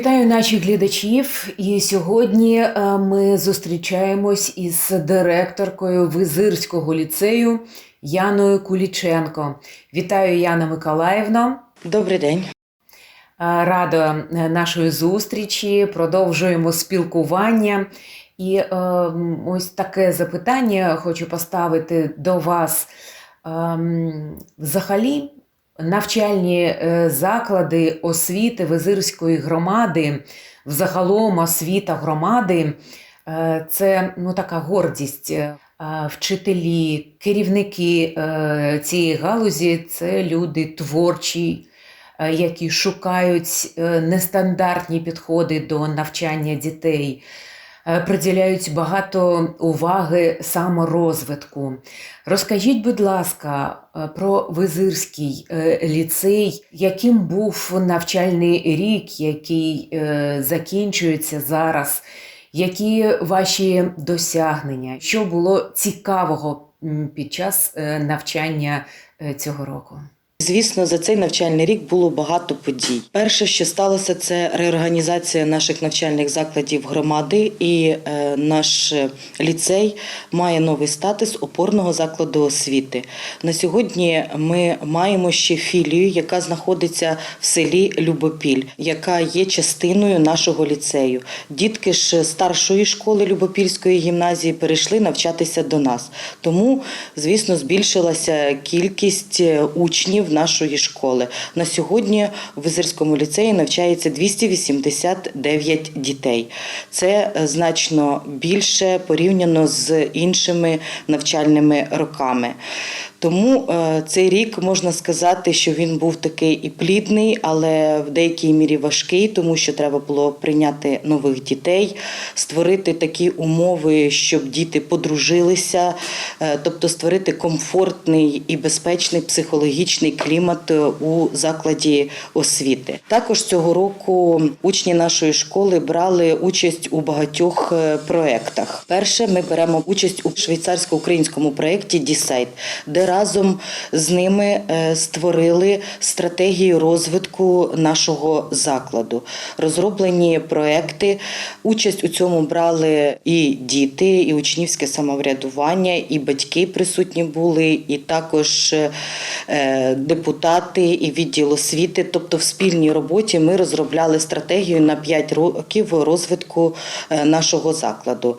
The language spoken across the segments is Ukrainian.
Вітаю наших глядачів. І сьогодні е, ми зустрічаємось із директоркою Визирського ліцею Яною Куліченко. Вітаю, Яна Миколаївна. Добрий день. Е, Рада е, нашої зустрічі. Продовжуємо спілкування. І ось таке запитання хочу поставити до вас. Ем, Взагалі, навчальні е, заклади освіти Визирської громади, взагалом освіта громади е, це ну, така гордість. Е, Вчителі, керівники цієї галузі це люди творчі, які шукають нестандартні підходи до навчання дітей, приділяють багато уваги саморозвитку. Розкажіть, будь ласка, е, про Визирський е, ліцей, яким був навчальний рік, який е, закінчується зараз, які ваші досягнення, що було цікавого під час е, навчання е, цього року? Звісно, за цей навчальний рік було багато подій. Перше, що сталося, це реорганізація наших навчальних закладів громади, і е, наш ліцей має новий статус опорного закладу освіти. На сьогодні ми маємо ще філію, яка знаходиться в селі Любопіль, яка є частиною нашого ліцею. Дітки ж старшої школи Любопільської гімназії перейшли навчатися до нас. Тому, звісно, збільшилася кількість е, нашої школи. На сьогодні в Ізерському ліцеї навчається 289 дітей. Це е, значно більше порівняно з іншими навчальними роками. Тому е, цей рік можна сказати, що він був такий і плідний, але в деякій мірі важкий, тому що треба було прийняти нових дітей, створити такі умови, щоб діти подружилися, е, тобто створити комфортний і безпечний психологічний клімат е, у закладі освіти. Також цього року учні нашої школи брали участь у багатьох проєктах. Перше, ми беремо участь у швейцарсько-українському проєкті Дісайт, де разом з ними е, створили стратегію розвитку нашого закладу. Розроблені проекти. Участь у цьому брали і діти, і учнівське самоврядування, і батьки присутні були, і також е, депутати, і відділ освіти. Тобто, в спільній роботі ми розробляли стратегію на 5 років розвитку е, нашого закладу.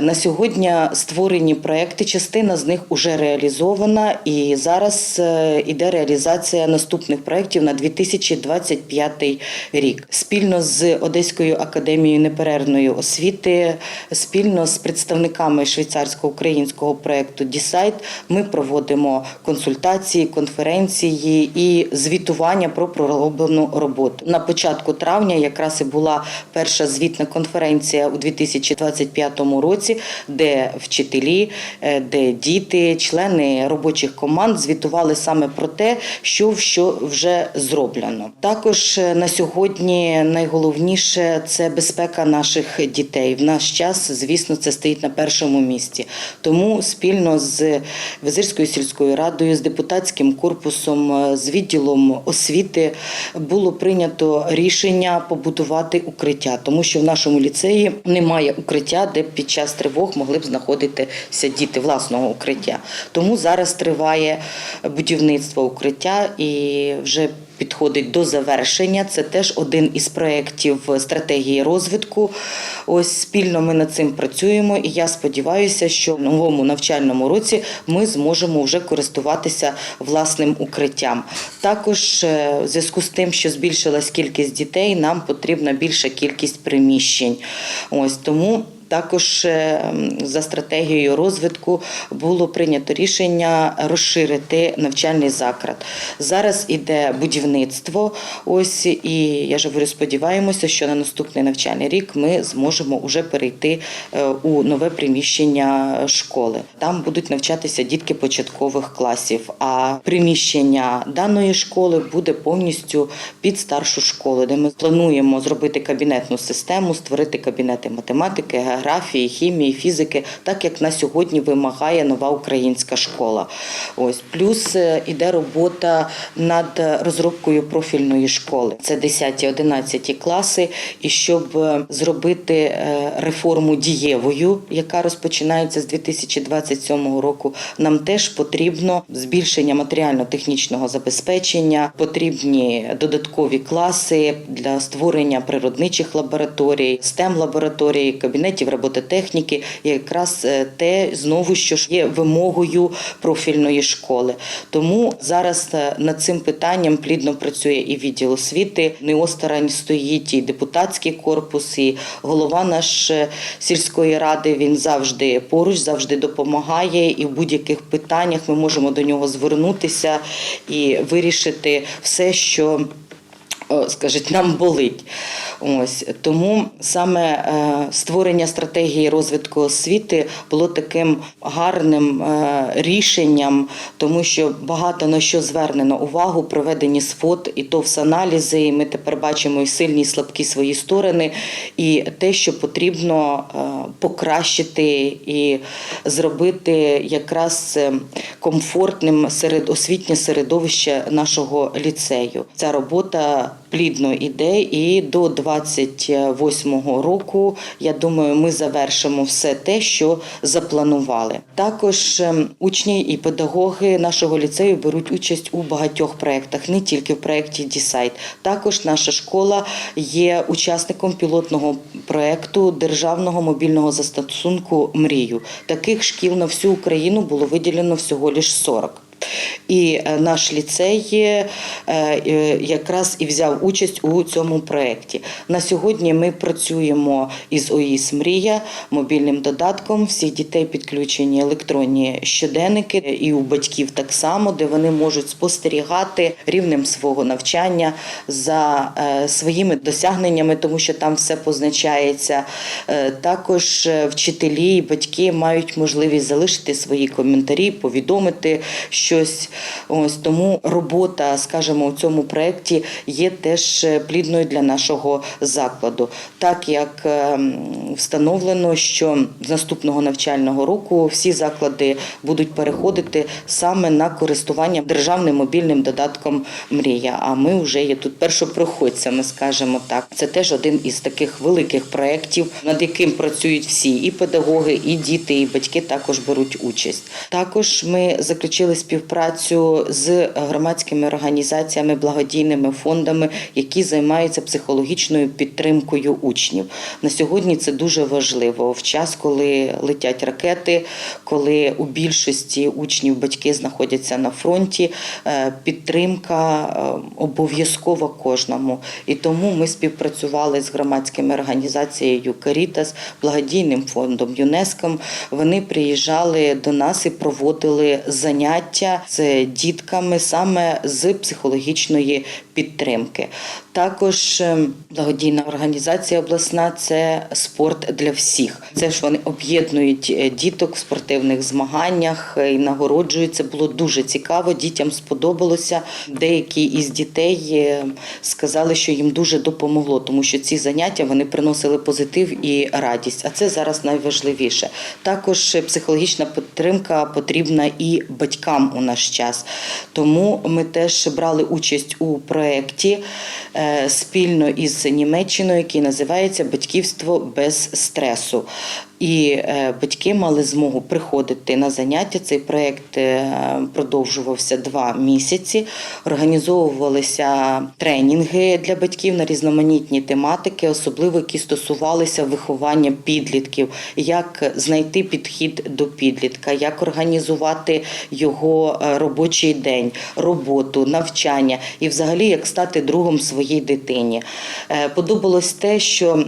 На сьогодні створені проекти, частина з них вже реалізована, і зараз е, іде реалізація наступних проєктів на 2025 рік. Спільно з Одеською академією неперервної освіти, спільно з представниками швейцарсько-українського проєкту Дісайт ми проводимо консультації, конференції і звітування про пророблену роботу. На початку травня якраз і була перша звітна конференція у 2025 році, де вчителі, е, де діти, члени робочих команд звітували саме про те, що що вже зроблено. Також е, на сьогодні найголовніше це безпека наших дітей. В наш час, звісно, це стоїть на першому місці. Тому спільно з Визирською сільською радою, з депутатським корпусом, е, з відділом освіти було прийнято рішення побудувати укриття, тому що в нашому ліцеї немає укриття, де під час тривог могли б знаходитися діти власного укриття. Тому зараз триває будівництво укриття і вже підходить до завершення. Це теж один із проєктів стратегії розвитку. Ось спільно ми над цим працюємо, і я сподіваюся, що в новому навчальному році ми зможемо вже користуватися власним укриттям. Також е, в зв'язку з тим, що збільшилась кількість дітей, нам потрібна більша кількість приміщень. Ось тому. Також е, за стратегією розвитку було прийнято рішення розширити навчальний заклад. Зараз іде будівництво. Ось і я ж говорю, сподіваємося, що на наступний навчальний рік ми зможемо вже перейти е, у нове приміщення школи. Там будуть навчатися дітки початкових класів. А приміщення даної школи буде повністю під старшу школу, де ми плануємо зробити кабінетну систему, створити кабінети математики, географії, географії, хімії, фізики, так як на сьогодні вимагає нова українська школа. Ось плюс е, іде робота над розробкою профільної школи. Це 10-11 класи. І щоб е, зробити е, реформу дієвою, яка розпочинається з 2027 року, нам теж потрібно збільшення матеріально-технічного забезпечення, потрібні додаткові класи для створення природничих лабораторій, stem лабораторій, кабінетів робототехніки, якраз е, те знову що є вимогою профільної школи. Тому зараз е, над цим питанням плідно працює і відділ освіти. Не осторонь стоїть і депутатський корпус, і голова наш е, сільської ради. Він завжди поруч, завжди допомагає. І в будь-яких питаннях ми можемо до нього звернутися і вирішити все, що скажіть, нам болить. Ось тому саме е, створення стратегії розвитку освіти було таким гарним е, рішенням, тому що багато на що звернено увагу, проведені СФОТ і ТОВС-аналізи. І ми тепер бачимо і сильні, і слабкі свої сторони, і те, що потрібно е, покращити і зробити якраз е, комфортним серед освітнє середовище нашого ліцею. Ця робота плідно іде, і до 28-го року, я думаю, ми завершимо все те, що запланували. Також ем, учні і педагоги нашого ліцею беруть участь у багатьох проєктах, не тільки в проєкті Дісайт. Також наша школа є учасником пілотного проєкту державного мобільного застосунку Мрію. Таких шкіл на всю Україну було виділено всього лише 40. І е, наш ліцей е, е, якраз і взяв участь у цьому проєкті. На сьогодні ми працюємо із ОІС Мрія мобільним додатком. Всіх дітей підключені електронні щоденники, і у батьків так само, де вони можуть спостерігати рівнем свого навчання за своїми досягненнями, тому що там все позначається. Також вчителі і батьки мають можливість залишити свої коментарі, повідомити щось. Ось тому робота, скажімо, у цьому проєкті є теж е, плідною для нашого закладу, так як ем, встановлено, що з наступного навчального року всі заклади будуть переходити саме на користування державним мобільним додатком Мрія. А ми вже є тут першопроходцями, скажімо так. Це теж один із таких великих проєктів, над яким працюють всі і педагоги, і діти, і батьки також беруть участь. Також ми заключили співпрацю з громадськими організаціями, благодійними фондами, які займаються психологічною підтримкою учнів. На сьогодні це дуже важливо в час, коли летять ракети, коли у більшості учнів батьки знаходяться на фронті. е, Підтримка е, обов'язкова кожному. І тому ми співпрацювали з громадськими організацією Карітас, благодійним фондом ЮНЕСКО. Вони приїжджали до нас і проводили заняття з дітками саме з психологічної підтримки. Також е, благодійна організація обласна це спорт для всіх. Це ж вони об'єднують е, діток в спортивних змаганнях е, і нагороджують. Це було дуже цікаво. Дітям сподобалося. Деякі із дітей сказали, що їм дуже допомогло, тому що ці заняття вони приносили позитив і радість. А це зараз найважливіше. Також психологічна підтримка потрібна і батькам у наш час. Тому ми теж брали участь у проєкті е, спільно із Німеччиною, який називається Батьківство без стресу. І е, батьки мали змогу приходити на заняття. Цей проєкт е, продовжувався два місяці. Організовувалися тренінги для батьків на різноманітні тематики, особливо які стосувалися виховання підлітків, як знайти підхід до підлітка, як організувати його е, робочий день, роботу, навчання і, взагалі, як стати другом своїй дитині. Подобалось те, що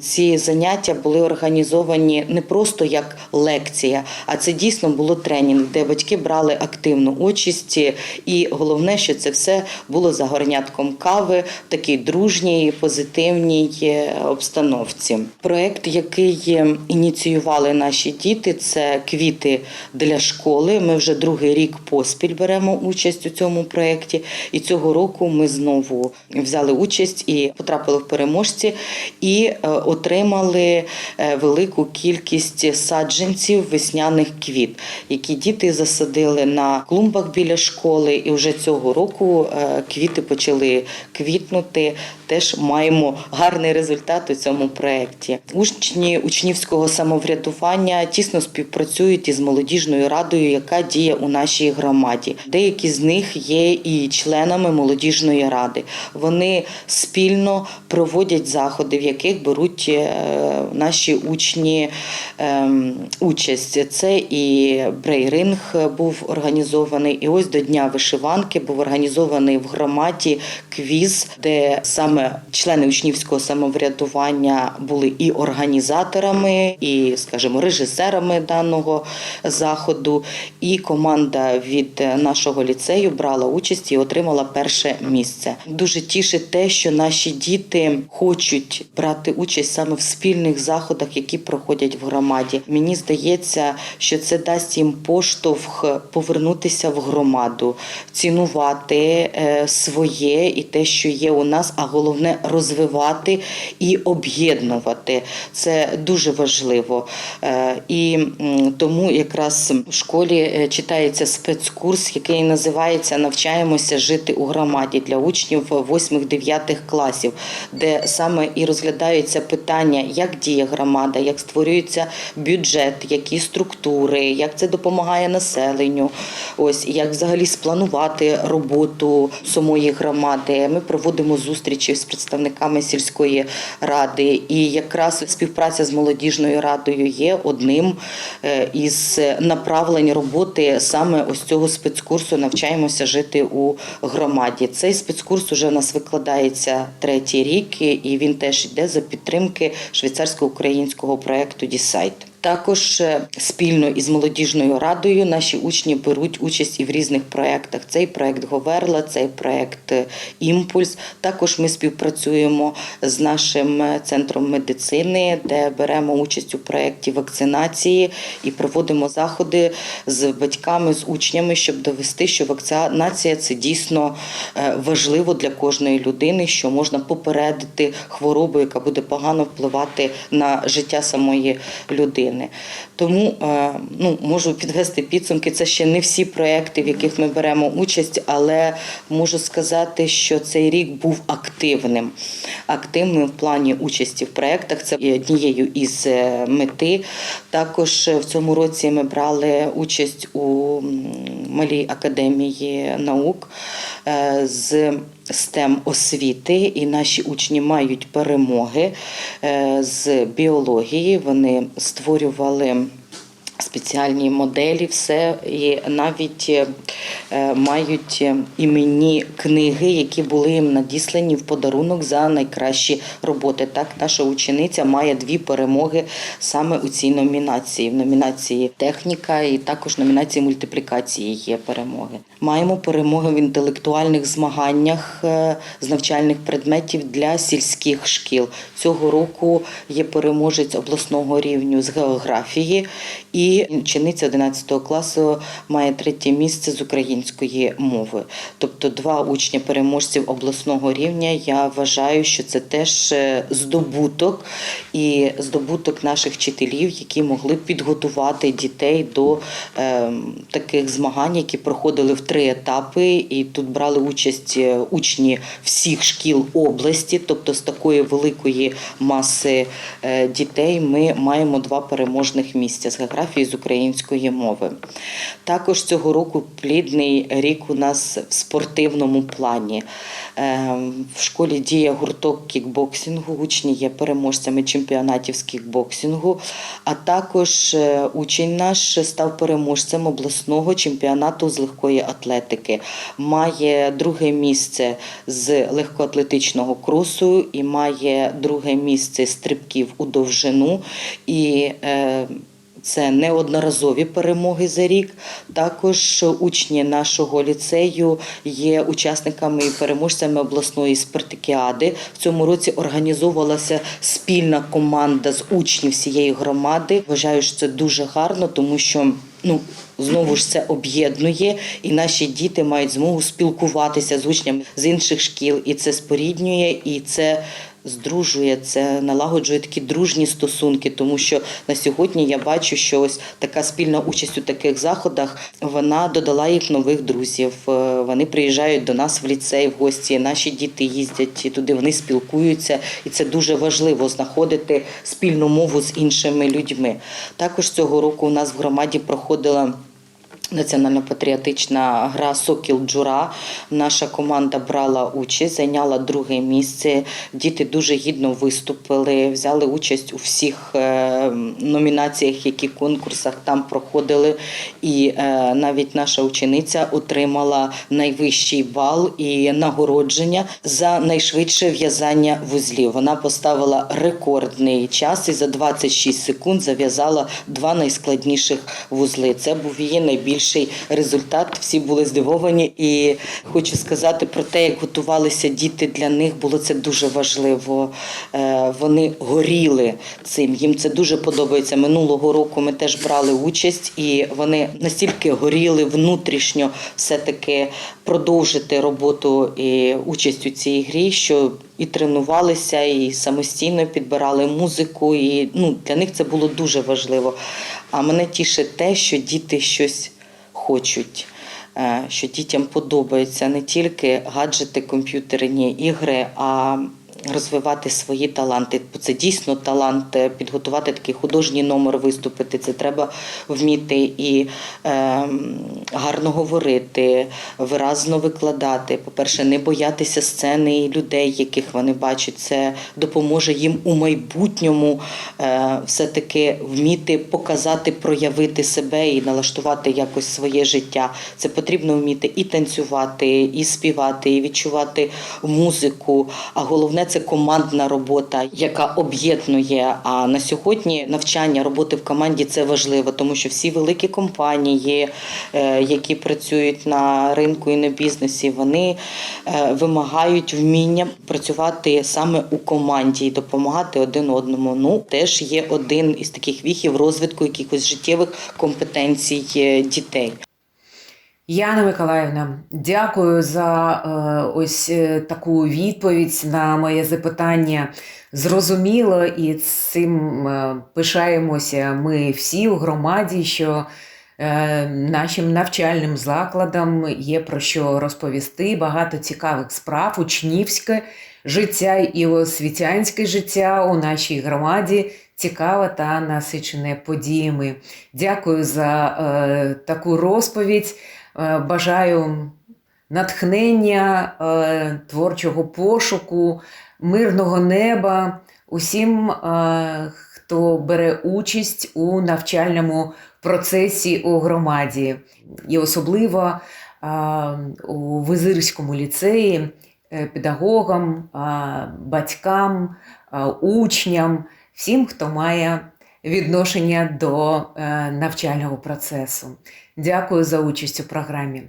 ці заняття були організовані не просто як лекція, а це дійсно було тренінг, де батьки брали активну участь. І головне, що це все було за горнятком кави в такій дружній, позитивній е, обстановці. Проект, який е, ініціювали наші діти, це квіти для школи. Ми вже другий рік поспіль беремо участь у цьому проєкті. І цього року ми знову взяли участь і потрапили в переможці і е, отримали велику кількість саджанців весняних квіт, які діти засадили на клумбах біля школи. І вже цього року е, квіти почали квітнути. Теж маємо гарний результат у цьому проєкті. Учні учнівського самоврядування тісно співпрацюють із молодіжною радою, яка діє у нашій громаді. Деякі з них є і членами молодіжної ради. Вони спільно проводять заходи, в яких беруть е, наші учні ем, участь. Це і брейринг був організований, і ось до Дня вишиванки був організований в громаді квіз, де саме члени учнівського самоврядування були і організаторами, і, скажімо, режисерами даного заходу. І команда від нашого ліцею брала участь і отримала перше місце. Дуже тішить те, що наші діти хочуть брати участь саме в спільних заходах, які проходять в громаді. Мені здається, що це дасть їм поштовх повернутися в громаду, цінувати е, своє і те, що є у нас, а головне розвивати і об'єднувати. Це дуже важливо. Е, І тому якраз в школі е, читається спецкурс, який називається Навчаємося жити у громаді для учнів 8-9 класів, де саме і розглядаються питання, як діє громада, як створюється бюджет, які структури, як це допомагає населенню. Ось як взагалі спланувати роботу самої громади. Ми проводимо зустрічі з представниками сільської ради, і якраз співпраця з молодіжною радою є одним е, із направлень роботи саме ось цього спецкурсу. Навчаємося жити у громаді. Цей спецкурс уже у нас викладається третій рік, і він теж йде за підтримки швейцарсько-українського проекту Дісайт. Також е, спільно із молодіжною радою наші учні беруть участь і в різних проєктах. Цей проєкт Говерла, цей проєкт е, Імпульс. Також ми співпрацюємо з нашим е, центром медицини, де беремо участь у проєкті вакцинації і проводимо заходи з батьками, з учнями, щоб довести, що вакцинація це дійсно важливо для кожної людини, що можна попередити хворобу, яка буде погано впливати на життя самої людини. Тому е, ну, можу підвести підсумки. Це ще не всі проекти, в яких ми беремо участь, але можу сказати, що цей рік був активним. Активним в плані участі в проєктах. Це однією із е, мети. Також е, в цьому році ми брали участь у малій академії наук з STEM освіти, і наші учні мають перемоги е, з біології. Вони створювали. Спеціальні моделі, все і навіть е, мають е, іменні книги, які були їм надіслані в подарунок за найкращі роботи. Так, наша учениця має дві перемоги саме у цій номінації. В номінації техніка і також номінації мультиплікації є перемоги. Маємо перемоги в інтелектуальних змаганнях е, з навчальних предметів для сільських шкіл. Цього року є переможець обласного рівню з географії і учениця 11 класу має третє місце з української мови. Тобто два учні переможців обласного рівня. Я вважаю, що це теж е, здобуток і здобуток наших вчителів, які могли підготувати дітей до е, таких змагань, які проходили в три етапи. І тут брали участь е, учні всіх шкіл області, тобто з такої великої маси е, дітей ми маємо два переможних місця з географії з української мови. Також цього року плідний рік у нас в спортивному плані. Е, В школі діє гурток кікбоксингу, учні є переможцями чемпіонатів з кікбоксингу, а також е, учень наш став переможцем обласного чемпіонату з легкої атлетики. Має друге місце з легкоатлетичного кросу і має друге місце стрибків у довжину. І е, це неодноразові перемоги за рік. Також учні нашого ліцею є учасниками і переможцями обласної спартакіади. В цьому році організовувалася спільна команда з учнів всієї громади. Вважаю, що це дуже гарно, тому що ну. Знову ж це об'єднує, і наші діти мають змогу спілкуватися з учнями з інших шкіл, і це споріднює, і це здружує, це налагоджує такі дружні стосунки, тому що на сьогодні я бачу, що ось така спільна участь у таких заходах вона додала їх нових друзів. Е, Вони приїжджають до нас в ліцей в гості. Наші діти їздять туди, вони спілкуються, і це дуже важливо знаходити спільну мову з іншими людьми. Також цього року у нас в громаді проходила. Національно-патріотична гра Сокіл Джура. Наша команда брала участь, зайняла друге місце. Діти дуже гідно виступили, взяли участь у всіх е, номінаціях, які конкурсах там проходили. І е, навіть наша учениця отримала найвищий бал і нагородження за найшвидше в'язання вузлів. Вона поставила рекордний час і за 26 секунд зав'язала два найскладніших вузли. Це був її найбільший результат. Всі були здивовані. І хочу сказати про те, як готувалися діти для них, було це дуже важливо. Е, Вони горіли цим. Їм це дуже подобається. Минулого року ми теж брали участь, і вони настільки горіли внутрішньо все-таки продовжити роботу і участь у цій грі, що і тренувалися, і самостійно підбирали музику. І ну, для них це було дуже важливо. А мене тішить те, що діти щось хочуть. е, Що дітям подобаються не тільки гаджети, комп'ютерні ігри, а розвивати свої таланти. Бо це дійсно талант е, підготувати такий художній номер, виступити. Це треба вміти і е, гарно говорити, виразно викладати. По-перше, не боятися сцени і людей, яких вони бачать. Це допоможе їм у майбутньому е, все-таки вміти показати, проявити себе і налаштувати якось своє життя. Це потрібно вміти і танцювати, і співати, і відчувати музику. А головне це командна робота, яка об'єднує. А на сьогодні навчання роботи в команді це важливо, тому що всі великі компанії, е, які працюють на ринку і на бізнесі, вони е, вимагають вміння працювати саме у команді і допомагати один одному. Ну теж є один із таких віхів розвитку якихось життєвих компетенцій е, дітей. Яна Миколаївна, дякую за е, ось е, таку відповідь на моє запитання. Зрозуміло, і цим е, пишаємося ми всі у громаді, що е, нашим навчальним закладам є про що розповісти. Багато цікавих справ, учнівське життя і освітянське життя у нашій громаді цікаве та насичене подіями. Дякую за е, таку розповідь. Е, Бажаю натхнення, е, творчого пошуку, мирного неба усім, е, хто бере участь у навчальному процесі у громаді, і особливо у Визирському ліцеї педагогам, батькам, учням, всім, хто має відношення до е, навчального процесу. Дякую за участь у програмі.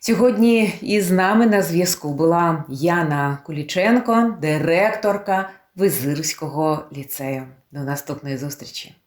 Сьогодні із нами на зв'язку була Яна Куліченко, директорка Визирського ліцею. До наступної зустрічі!